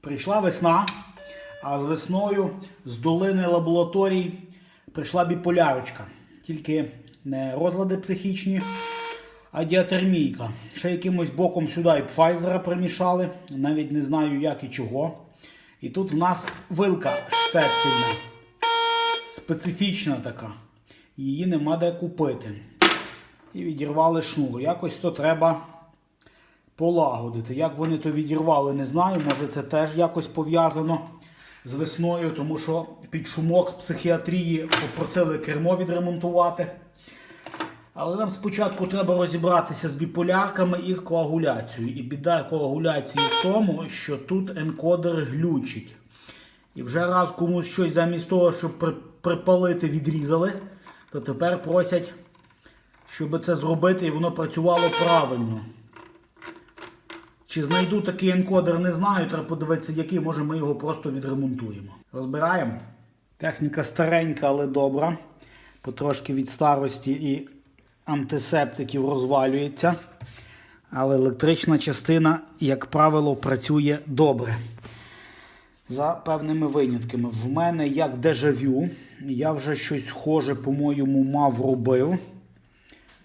Прийшла весна, а з весною з долини лабораторій прийшла біполярочка. Тільки не розлади психічні, а діатермійка. Ще якимось боком сюди і Пфайзера примішали. Навіть не знаю як і чого. І тут в нас вилка штепсельна. Специфічна така. Її нема де купити. І відірвали шнур. Якось то треба полагодити. Як вони то відірвали, не знаю. Може це теж якось пов'язано з весною, тому що під шумок з психіатрії попросили кермо відремонтувати. Але нам спочатку треба розібратися з біполярками і з коагуляцією. І біда коагуляції в тому, що тут енкодер глючить. І вже раз комусь щось замість того, щоб при- припалити, відрізали, то тепер просять, щоб це зробити і воно працювало правильно. Чи знайду такий енкодер, не знаю. Треба подивитися, який, може ми його просто відремонтуємо. Розбираємо. Техніка старенька, але добра. Потрошки від старості і антисептиків розвалюється. Але електрична частина, як правило, працює добре. За певними винятками. В мене як дежавю. Я вже щось схоже, по-моєму, мав робив.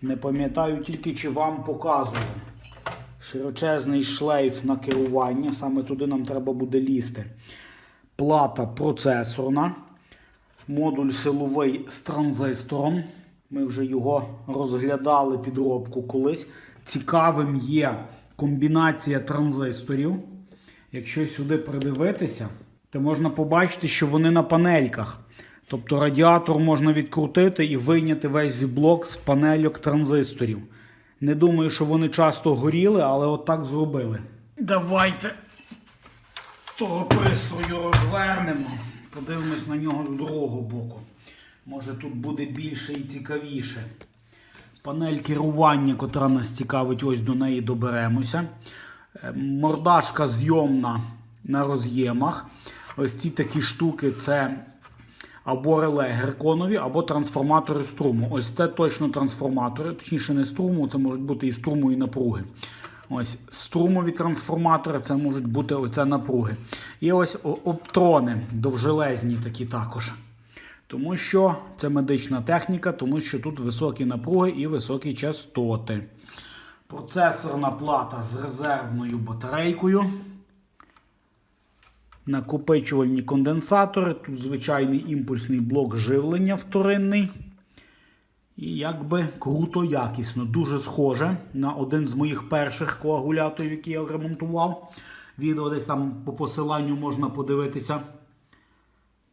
Не пам'ятаю тільки, чи вам показував. Широчезний шлейф на керування. Саме туди нам треба буде лізти. Плата процесорна. Модуль силовий з транзистором. Ми вже його розглядали підробку колись. Цікавим є комбінація транзисторів. Якщо сюди придивитися, то можна побачити, що вони на панельках. Тобто радіатор можна відкрутити і вийняти весь блок з панельок транзисторів. Не думаю, що вони часто горіли, але отак зробили. Давайте того пристрою розвернемо. Подивимось на нього з другого боку. Може тут буде більше і цікавіше. Панель керування, котра нас цікавить, ось до неї доберемося. Е, Мордашка зйомна на роз'ємах. Ось ці такі штуки це або реле герконові, або трансформатори струму. Ось це точно трансформатори, точніше не струму, це можуть бути і струму, і напруги. Ось струмові трансформатори, це можуть бути оця напруги. І ось оптрони довжелезні такі також. Тому що це медична техніка, тому що тут високі напруги і високі частоти. Процесорна плата з резервною батарейкою. Накопичувальні конденсатори. Тут звичайний імпульсний блок живлення вторинний. І якби круто якісно. Дуже схоже на один з моїх перших коагуляторів, які я ремонтував. Відео десь там по посиланню можна подивитися.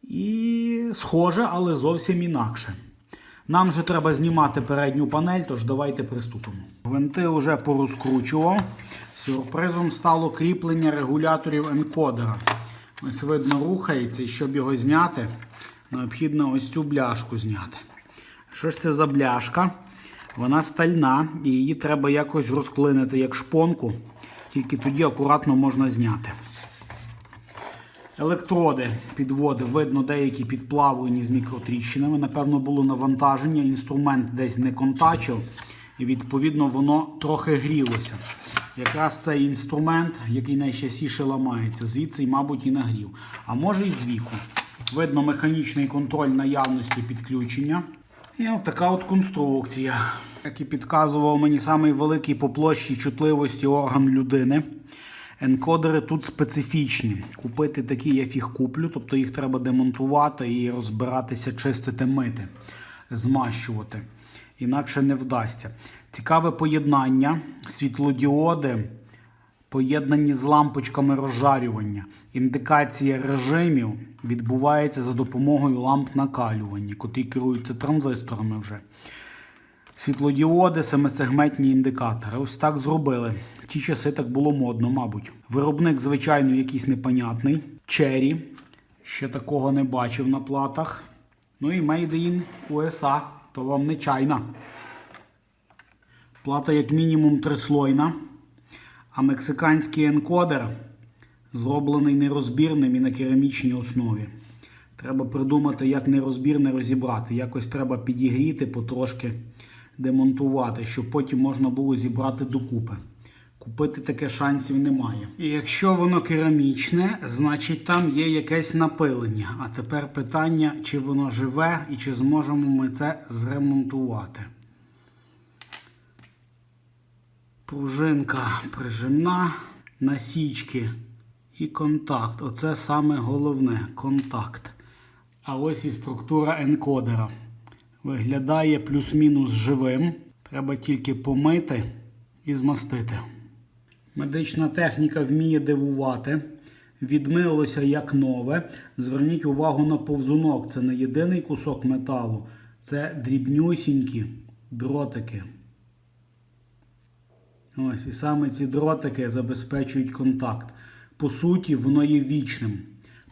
І схоже, але зовсім інакше. Нам же треба знімати передню панель, тож давайте приступимо. Гвинти вже порозкручував. Сюрпризом стало кріплення регуляторів енкодера. Ось видно рухається, і щоб його зняти, необхідно ось цю бляшку зняти. Що ж це за бляшка? Вона стальна і її треба якось розклинити як шпонку, тільки тоді акуратно можна зняти. Електроди підводи, видно, деякі підплавлені з мікротріщинами. Напевно, було навантаження, інструмент десь не контачив, і відповідно воно трохи грілося. Якраз цей інструмент, який найчастіше ламається, звідси, мабуть, і нагрів. А може і з віку. Видно механічний контроль наявності підключення. І от така от конструкція. Як і підказував мені самий великий по площі чутливості орган людини. Енкодери тут специфічні. Купити такі я фіг куплю, тобто їх треба демонтувати і розбиратися, чистити, мити, змащувати. Інакше не вдасться. Цікаве поєднання, світлодіоди, поєднані з лампочками розжарювання. Індикація режимів відбувається за допомогою ламп накалювання, котрі керуються транзисторами вже. Світлодіоди, семисегментні індикатори. Ось так зробили. В ті часи так було модно, мабуть. Виробник, звичайно, якийсь непонятний. Cherry. Ще такого не бачив на платах. Ну і Made in USA. То вам не чайна. Плата, як мінімум, трислойна. А мексиканський енкодер зроблений нерозбірним і на керамічній основі. Треба придумати, як нерозбірне розібрати. Якось треба підігріти, потрошки демонтувати, щоб потім можна було зібрати докупи. Купити таке шансів немає. І якщо воно керамічне, значить там є якесь напилення. А тепер питання, чи воно живе і чи зможемо ми це зремонтувати. Пружинка прижимна, насічки і контакт. Оце саме головне контакт. А ось і структура енкодера. Виглядає плюс-мінус живим. Треба тільки помити і змастити. Медична техніка вміє дивувати. Відмилося як нове. Зверніть увагу на повзунок. Це не єдиний кусок металу, це дрібнюсінькі дротики. Ось, і саме ці дротики забезпечують контакт. По суті, воно є вічним.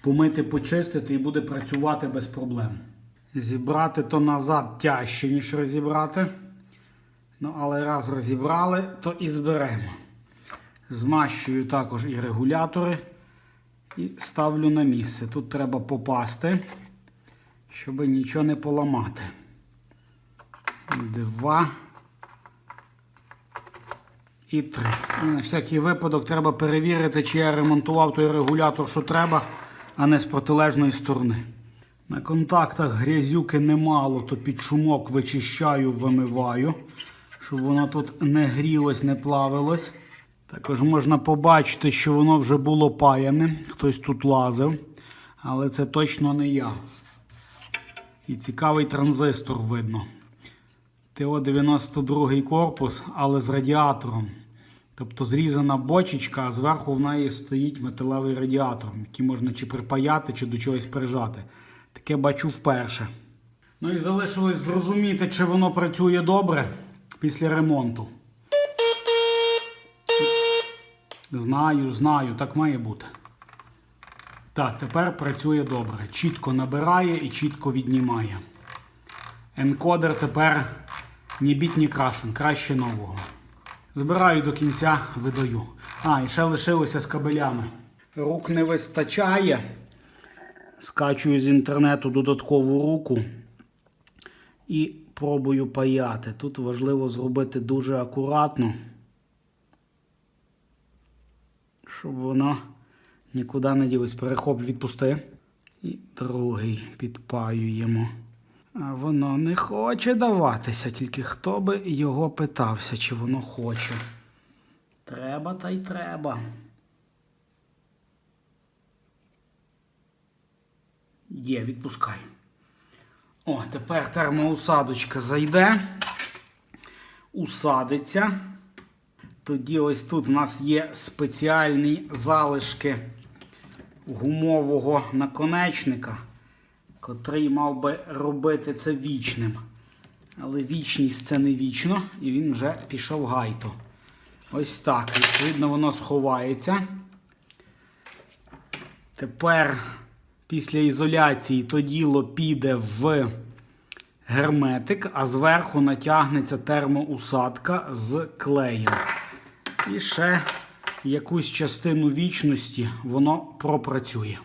Помити, почистити і буде працювати без проблем. Зібрати то назад тяжче, ніж розібрати. Ну, але раз розібрали, то і зберемо. Змащую також і регулятори і ставлю на місце. Тут треба попасти, щоб нічого не поламати. Два. І три. І на всякий випадок треба перевірити, чи я ремонтував той регулятор, що треба, а не з протилежної сторони. На контактах грязюки немало, то під шумок вичищаю, вимиваю, щоб воно тут не грілось, не плавилось. Також можна побачити, що воно вже було паяне, хтось тут лазив, але це точно не я. І цікавий транзистор видно. ТО-92 корпус, але з радіатором. Тобто зрізана бочечка, а зверху в неї стоїть металевий радіатор, який можна чи припаяти, чи до чогось прижати. Таке бачу вперше. Ну і залишилось зрозуміти, чи воно працює добре після ремонту. Знаю, знаю, так має бути. Так, тепер працює добре. Чітко набирає і чітко віднімає. Енкодер тепер ні біт, ні крашен, краще нового. Збираю до кінця, видаю. А, і ще лишилося з кабелями. Рук не вистачає. Скачую з інтернету додаткову руку і пробую паяти. Тут важливо зробити дуже акуратно, щоб воно нікуди не ділось. Перехоп відпусти. І другий підпаюємо. Воно не хоче даватися, тільки хто би його питався, чи воно хоче. Треба та й треба. Є, відпускай. О, тепер термоусадочка зайде, усадиться. Тоді ось тут в нас є спеціальні залишки гумового наконечника, котрий мав би робити це вічним. Але вічність це не вічно, і він вже пішов гайто. Ось так. Відповідно, воно сховається. Тепер, після ізоляції, то діло піде в герметик, а зверху натягнеться термоусадка з клеєм. І ще якусь частину вічності воно пропрацює.